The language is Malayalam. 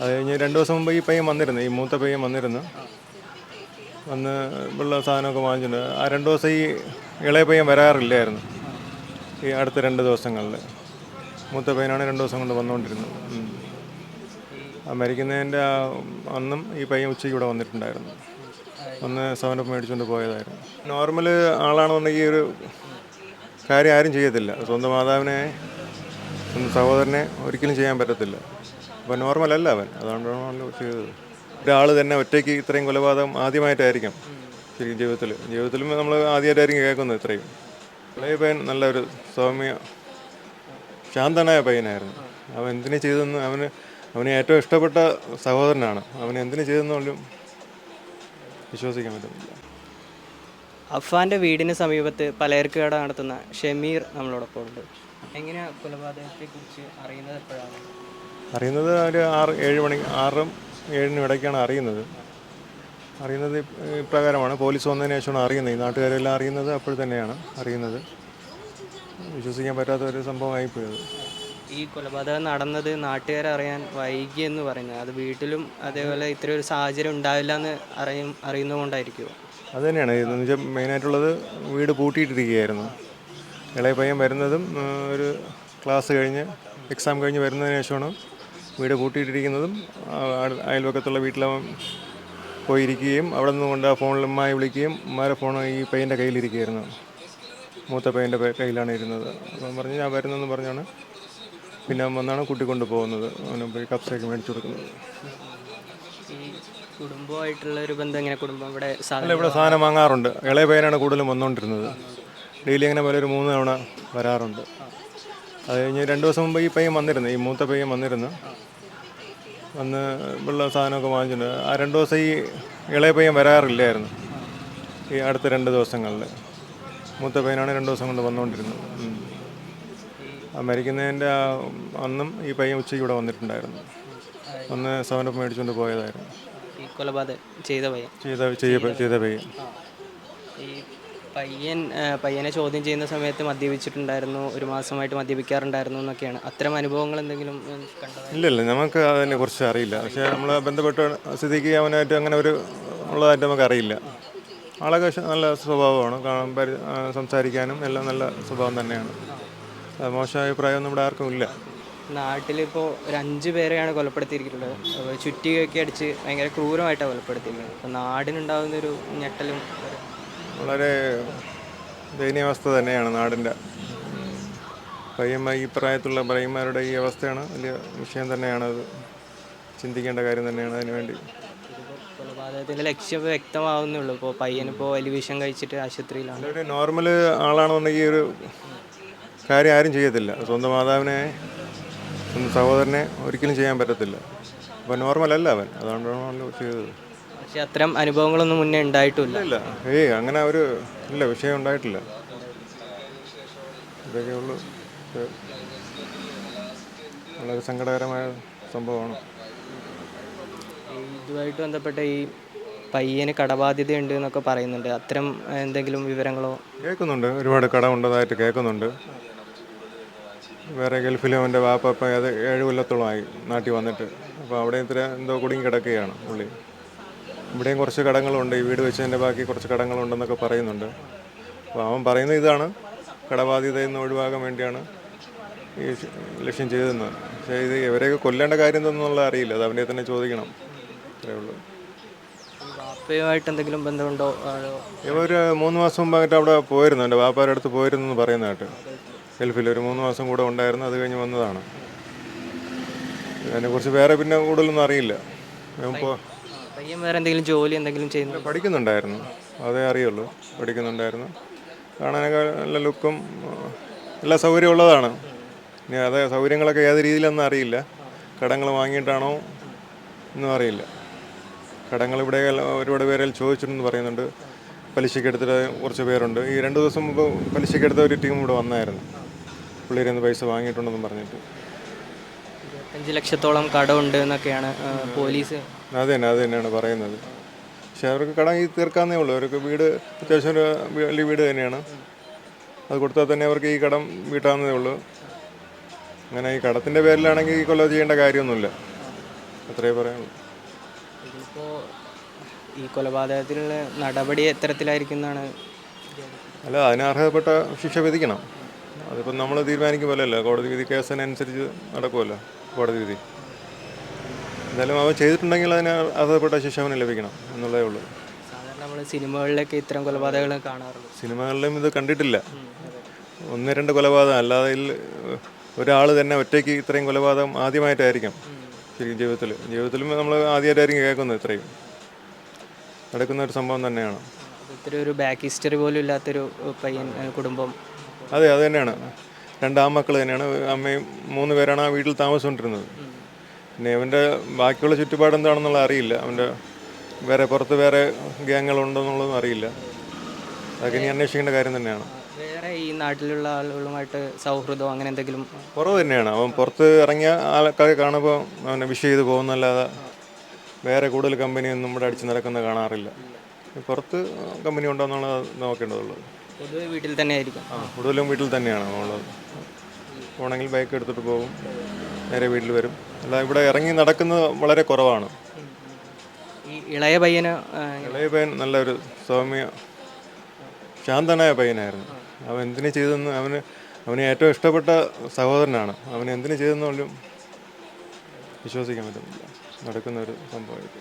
അത് കഴിഞ്ഞ് രണ്ട് ദിവസം മുമ്പ് ഈ പയ്യൻ വന്നിരുന്നു ഈ മൂത്ത പയ്യൻ വന്നിരുന്നു. വന്ന് ഉള്ള സാധനമൊക്കെ വാങ്ങിച്ചിട്ടുണ്ട്. ആ രണ്ട് ദിവസം ഈ ഇളയ പയ്യൻ വരാറില്ലായിരുന്നു ഈ അടുത്ത രണ്ട് ദിവസങ്ങളിൽ. മൂത്ത പയ്യനാണ് രണ്ട് ദിവസം കൊണ്ട് വന്നുകൊണ്ടിരുന്നത്. ആ മരിക്കുന്നതിന്റെ അന്നും ഈ പയ്യൻ ഉച്ചയ്ക്ക് ഇവിടെ വന്നിട്ടുണ്ടായിരുന്നു. വന്ന് സെവനപ്പ് മേടിച്ചുകൊണ്ട് പോയതായിരുന്നു. നോർമൽ ആളാണെന്നുണ്ടെങ്കിൽ ഒരു കാര്യം ആരും ചെയ്യത്തില്ല. സ്വന്തം മാതാവിനെ സ്വന്തം സഹോദരനെ ഒരിക്കലും ചെയ്യാൻ പറ്റത്തില്ല. അപ്പോൾ നോർമൽ അല്ല അവൻ. അതുകൊണ്ടാണ് ചെയ്തത്. ഒരാൾ തന്നെ ഒറ്റയ്ക്ക് ഇത്രയും കൊലപാതകം ആദ്യമായിട്ടായിരിക്കും ശരിക്കും ജീവിതത്തിൽ ജീവിതത്തിലും നമ്മൾ ആദ്യമായിട്ടായിരിക്കും കേൾക്കുന്നത് ഇത്രയും. ഇളയ പയ്യൻ നല്ലൊരു സൗമ്യ ശാന്തനായ പയ്യനായിരുന്നു. അവൻ എന്തിനു ചെയ്തെന്ന് അവന് അവന് ഏറ്റവും ഇഷ്ടപ്പെട്ട സഹോദരനാണ്. അവൻ എന്തിനു ചെയ്തെന്ന് പോലും വിശ്വസിക്കാൻ പറ്റുന്നില്ല. അഫാന്റെ വീടിന് സമീപത്ത് പലചരക്ക് കട നടത്തുന്ന ഷമീർ നമ്മളോടൊപ്പം ഉണ്ട് എങ്ങനെയാ കൊലപാതകത്തെ കുറിച്ച് അറിയുന്നത് എപ്പോഴാണ്? അറിയുന്നത് ഒരു ആറ് ഏഴ് മണി ആറും ഏഴിനും ഇടയ്ക്കാണ് അറിയുന്നത്. അറിയുന്നത് ഇപ്രകാരമാണ്. പോലീസ് വന്നതിന് ശേഷമാണ് അറിയുന്നത്. ഈ നാട്ടുകാരെല്ലാം അറിയുന്നത് അപ്പോൾ തന്നെയാണ് അറിയുന്നത്. വിശ്വസിക്കാൻ പറ്റാത്ത ഒരു സംഭവമായി പോയത്. ഈ കൊലപാതകം നടന്നത് നാട്ടുകാരെ അറിയാൻ വൈകി എന്ന് പറയുന്നത്. അത് വീട്ടിലും അതേപോലെ ഇത്ര ഒരു സാഹചര്യം ഉണ്ടാവില്ല എന്ന് അറിയും അറിയുന്നതുകൊണ്ടായിരിക്കുമോ അത് തന്നെയാണ്. എന്ന് വെച്ചാൽ മെയിനായിട്ടുള്ളത് വീട് പൂട്ടിയിട്ടിരിക്കുകയായിരുന്നു. ഇളയ പയ്യൻ വരുന്നതും ഒരു ക്ലാസ് കഴിഞ്ഞ് എക്സാം കഴിഞ്ഞ് വരുന്നതിന് ശേഷമാണ് വീട് പൂട്ടിയിട്ടിരിക്കുന്നതും അയൽവക്കത്തുള്ള വീട്ടിലെ പോയിരിക്കുകയും അവിടെ നിന്ന് കൊണ്ട് ആ ഫോണിൽ ഉമ്മായി വിളിക്കുകയും ഉമ്മാരെ ഫോൺ ഈ പയ്യന്റെ കയ്യിലിരിക്കുകയായിരുന്നു. മൂത്ത പയ്യന്റെ കയ്യിലാണ് ഇരുന്നത്. അപ്പം പറഞ്ഞ് ഞാൻ വരുന്നെന്ന് പറഞ്ഞാണ്. പിന്നെ വന്നാണ് കുട്ടി കൊണ്ടുപോകുന്നത് അവന് പോയി കപ്സയൊക്കെ മേടിച്ചു കൊടുക്കുന്നത്. കുടുംബമായിട്ടുള്ള ഒരു ബന്ധം എങ്ങനെ? കുടുംബം ഇവിടെ അല്ല സാധനം ഇവിടെ സാധനം വാങ്ങാറുണ്ട്. ഇളയ പയ്യനാണ് കൂടുതലും വന്നുകൊണ്ടിരുന്നത്. ഡെയിലി അങ്ങനെ പോലെ ഒരു മൂന്ന് തവണ വരാറുണ്ട്. അത് കഴിഞ്ഞ് രണ്ട് ദിവസം മുമ്പ് ഈ പയ്യൻ വന്നിരുന്നു ഈ മൂത്ത പയ്യൻ വന്നിരുന്നു. വന്ന് ഉള്ള സാധനമൊക്കെ വാങ്ങിച്ചിട്ടുണ്ട്. ആ രണ്ട് ദിവസം ഈ ഇളയ പയ്യൻ വരാറില്ലായിരുന്നു ഈ അടുത്ത രണ്ട് ദിവസങ്ങളിൽ. മൂത്ത പയ്യനാണ് രണ്ട് ദിവസം കൊണ്ട് വന്നുകൊണ്ടിരുന്നത്. ആ മരിക്കുന്നതിന്റെ ആ അന്നും ഈ പയ്യൻ ഉച്ചയ്ക്ക് ഇവിടെ വന്നിട്ടുണ്ടായിരുന്നു. ഒന്ന് സെവനപ്പ് മേടിച്ചുകൊണ്ട് പോയതായിരുന്നു. കൊലപാതകം ചെയ്ത പയ്യൻ. ചെയ്ത ചെയ്ത പയ്യൻ. പയ്യൻ പയ്യനെ ചോദ്യം ചെയ്യുന്ന സമയത്ത് മദ്യപിച്ചിട്ടുണ്ടായിരുന്നു ഒരു മാസമായിട്ട് മദ്യപിക്കാറുണ്ടായിരുന്നു എന്നൊക്കെയാണ്. അത്തരം അനുഭവങ്ങൾ എന്തെങ്കിലും ഇല്ല ഇല്ല നമുക്ക് അതിനെ കുറിച്ച് അറിയില്ല. പക്ഷേ നമ്മൾ ബന്ധപ്പെട്ട സ്ഥിതിക്ക് അവനായിട്ട് അങ്ങനെ ഒരു ഉള്ളതായിട്ട് നമുക്ക് അറിയില്ല. ആളൊക്കെ നല്ല സ്വഭാവമാണ്. കാണാൻ സംസാരിക്കാനും എല്ലാം നല്ല സ്വഭാവം തന്നെയാണ്. മോശം അഭിപ്രായമൊന്നും ഇവിടെ ആർക്കും ഇല്ല. നാട്ടിലിപ്പോൾ ഒരു അഞ്ച് പേരെയാണ് കൊലപ്പെടുത്തിയിരിക്കുന്നത്. ചുറ്റിയൊക്കെ ചുറ്റികയൊക്കെ അടിച്ച് ഭയങ്കര ക്രൂരമായിട്ടാണ് കൊലപ്പെടുത്തിയിരിക്കുന്നത്. അപ്പോൾ നാടിനുണ്ടാകുന്നൊരു ഞെട്ടലും വളരെ ദയനീയാവസ്ഥ തന്നെയാണ് നാടിന്റെ. പയ്യന്മാർ ഈ പ്രായത്തിലുള്ള പയ്യന്മാരുടെ ഈ അവസ്ഥയാണ് വലിയ വിഷയം തന്നെയാണ് അത്. ചിന്തിക്കേണ്ട കാര്യം തന്നെയാണ് അതിനുവേണ്ടി കൊലപാതകത്തിന്റെ ലക്ഷ്യം വ്യക്തമാവുന്നുള്ളൂ. ഇപ്പോൾ പയ്യനിപ്പോൾ വലിയ വിഷം കഴിച്ചിട്ട് ആശുപത്രിയിലാണ്. ഒരു നോർമൽ ആളാണെന്നുണ്ടെങ്കിൽ ഒരു കാര്യം ആരും ചെയ്യത്തില്ല. സ്വന്തം മാതാവിനെ സ്വന്തം സഹോദരനെ ഒരിക്കലും ചെയ്യാൻ പറ്റത്തില്ല. അപ്പോൾ നോർമൽ അല്ല അവൻ. അതുകൊണ്ടാണ് ചെയ്തത്. പക്ഷേ അത്തരം അനുഭവങ്ങളൊന്നും മുന്നേ ഉണ്ടായിട്ടില്ല. ഇല്ല ഏയ് അങ്ങനെ ഒരു ഇല്ല വിഷയം ഉണ്ടായിട്ടില്ല. ഇതൊക്കെ ഉള്ളൂ. വളരെ സങ്കടകരമായ സംഭവമാണ്. ഇതുമായിട്ട് ബന്ധപ്പെട്ട ഈ പയ്യന് കടബാധ്യതയുണ്ട് എന്നൊക്കെ പറയുന്നുണ്ട്. അത്തരം എന്തെങ്കിലും വിവരങ്ങളോ? കേൾക്കുന്നുണ്ട്. ഒരുപാട് കടമുണ്ടതായിട്ട് കേൾക്കുന്നുണ്ട്. വേറെ ഗൾഫിലും അവന്റെ വാപ്പ ഇപ്പം അത് ഏഴ് കൊല്ലത്തോളമായി നാട്ടിൽ വന്നിട്ട്. അപ്പോൾ അവിടെ ഇത്ര എന്തോ കുടുങ്ങി കിടക്കുകയാണ് പുള്ളി. ഇവിടെയും കുറച്ച് കടങ്ങളുണ്ട്. ഈ വീട് വെച്ചതിന്റെ ബാക്കി കുറച്ച് കടങ്ങളുണ്ടെന്നൊക്കെ പറയുന്നുണ്ട്. അപ്പോൾ അവൻ പറയുന്ന ഇതാണ്. കടബാധ്യതയിൽ നിന്ന് ഒഴിവാകാൻ വേണ്ടിയാണ് ഈ ലക്ഷ്യം ചെയ്തതെന്ന്. പക്ഷേ ഇത് ഇവരെയൊക്കെ കൊല്ലേണ്ട കാര്യം എന്തെന്നുള്ള അറിയില്ല. അത് അവന്റെ തന്നെ ചോദിക്കണം. അത്രേ ഉള്ളൂ. വാപ്പയുമായിട്ട് എന്തെങ്കിലും ബന്ധമുണ്ടോ? ഒരു മൂന്ന് മാസം മുമ്പായിട്ട് അവിടെ പോയിരുന്നു. എന്റെ വാപ്പാരുടെ അടുത്ത് പോയിരുന്നു എന്ന് പറയുന്നതായിട്ട്. ഗൾഫിൽ ഒരു മൂന്ന് മാസം കൂടെ ഉണ്ടായിരുന്നു. അത് കഴിഞ്ഞ് വന്നതാണ്. അതിനെക്കുറിച്ച് വേറെ പിന്നെ കൂടുതലൊന്നും അറിയില്ല. ഇപ്പോൾ പയ്യൻ വേറെ എന്തെങ്കിലും ജോലി എന്തെങ്കിലും ചെയ്യുന്നു പഠിക്കുന്നുണ്ടായിരുന്നു. അതേ അറിയുള്ളൂ. പഠിക്കുന്നുണ്ടായിരുന്നു. കാണാനൊക്കെ നല്ല ലുക്കും എല്ലാ സൗകര്യം ഉള്ളതാണ് ഇനി അത് സൗകര്യങ്ങളൊക്കെ ഏത് രീതിയിലൊന്നും അറിയില്ല. കടങ്ങൾ വാങ്ങിയിട്ടാണോ ഒന്നും അറിയില്ല. കടങ്ങൾ ഇവിടെ ഒരുപാട് പേരെ ചോദിച്ചിട്ടുണ്ടെന്ന് പറയുന്നുണ്ട്. പലിശയ്ക്ക് എടുത്തിട്ട് കുറച്ച് പേരുണ്ട്. ഈ രണ്ട് ദിവസം മുമ്പ് പലിശയ്ക്ക് എടുത്ത ഒരു ടീം ഇവിടെ വന്നായിരുന്നു. പുള്ളിയിൽ നിന്ന് പൈസ വാങ്ങിയിട്ടുണ്ടെന്നും പറഞ്ഞിട്ട്. അഞ്ച് ലക്ഷത്തോളം കടമുണ്ട് എന്നൊക്കെയാണ് പോലീസ് അത് തന്നെ അത് തന്നെയാണ് പറയുന്നത്. പക്ഷെ അവർക്ക് കടം ഈ തീർക്കാന്നേ ഉള്ളൂ. അവർക്ക് വീട് അത്യാവശ്യം ഒരു വലിയ വീട് തന്നെയാണ്. അത് കൊടുത്താൽ തന്നെ അവർക്ക് ഈ കടം വീട്ടാവുന്നതേ ഉള്ളൂ. അങ്ങനെ ഈ കടത്തിന്റെ പേരിലാണെങ്കിൽ ഈ കൊല്ലം ചെയ്യേണ്ട കാര്യമൊന്നുമില്ല. അത്രേ പറയാനുള്ളൂ. ഇതിപ്പോൾ ഈ കൊലപാതകത്തിലുള്ള നടപടി എത്തരത്തിലായിരിക്കും എന്നാണ് അല്ല അതിന് അർഹതപ്പെട്ട ശിക്ഷ വിധിക്കണം. അതിപ്പം നമ്മൾ തീരുമാനിക്കും കോടതി വിധി കേസിനനുസരിച്ച് നടക്കുമല്ലോ കോടതി വിധി. എന്തായാലും അവ ചെയ്തിട്ടുണ്ടെങ്കിൽ അതിന് അർഹതപ്പെട്ട ശിക്ഷ അവന് ലഭിക്കണം എന്നുള്ളതേ ഉള്ളൂ. സാധാരണ നമ്മൾ സിനിമകളിലൊക്കെ ഇത്തരം കൊലപാതകങ്ങൾ കാണാറുള്ളൂ. സിനിമകളിലും ഇത് കണ്ടിട്ടില്ല. ഒന്ന് രണ്ട് കൊലപാതകം അല്ലാതെ ഒരാൾ തന്നെ ഒറ്റയ്ക്ക് ഇത്രയും കൊലപാതകം ആദ്യമായിട്ടായിരിക്കും ശരിക്കും ജീവിതത്തിൽ ജീവിതത്തിലും നമ്മൾ ആദ്യമായിട്ടായിരിക്കും കേൾക്കുന്നത് ഇത്രയും. നടക്കുന്ന ഒരു സംഭവം തന്നെയാണ്. ഇത്ര ഒരു ബാക്ക് ഹിസ്റ്ററി പോലും ഇല്ലാത്തൊരു പയ്യൻ കുടുംബം. അതെ അത് തന്നെയാണ്. രണ്ട് ആൺമക്കൾ തന്നെയാണ്. അമ്മയും മൂന്ന് പേരാണ് ആ വീട്ടിൽ താമസിച്ചുകൊണ്ടിരുന്നത്. പിന്നെ അവന്റെ ബാക്കിയുള്ള ചുറ്റുപാട് എന്താണെന്നുള്ള അറിയില്ല. അവന്റെ വേറെ പുറത്ത് വേറെ ഗ്യാങ്ങുകളുണ്ടെന്നുള്ളതും അറിയില്ല. അതൊക്കെ ഇനി അന്വേഷിക്കേണ്ട കാര്യം തന്നെയാണ്. വേറെ ഈ നാട്ടിലുള്ള ആളുകളുമായിട്ട് സൗഹൃദം അങ്ങനെ എന്തെങ്കിലും കുറവ് തന്നെയാണ്. അവൻ പുറത്ത് ഇറങ്ങിയ ആൾക്കാരെ കാണുമ്പോൾ അവനെ വിഷ് ചെയ്ത് പോകുന്നല്ലാതെ വേറെ കൂടുതൽ കമ്പനിയൊന്നും ഇവിടെ അടിച്ച് നടക്കുന്ന കാണാറില്ല. പുറത്ത് കമ്പനി ഉണ്ടോ എന്നുള്ളത് നോക്കേണ്ടതുള്ളൂ. പൊതുവെ വീട്ടിൽ തന്നെ ആയിരിക്കും ആ കൂടുതലും വീട്ടിൽ തന്നെയാണ്. ഉള്ളത് പോണെങ്കിൽ ബൈക്ക് എടുത്തിട്ട് പോകും. നേരെ വീട്ടിൽ വരും. അല്ല ഇവിടെ ഇറങ്ങി നടക്കുന്നത് വളരെ കുറവാണ്. ഈ ഇളയ പയ്യന് ഇളയ പയ്യൻ നല്ലൊരു സൗമ്യ ശാന്തനായ പയ്യനായിരുന്നു. അവൻ എന്തിനു ചെയ്തെന്ന് അവന് അവന് ഏറ്റവും ഇഷ്ടപ്പെട്ട സഹോദരനാണ്. അവൻ എന്തിനു ചെയ്തെന്ന് പോലും വിശ്വസിക്കാൻ പറ്റുന്നില്ല. നടക്കുന്ന ഒരു സംഭവമായിട്ട്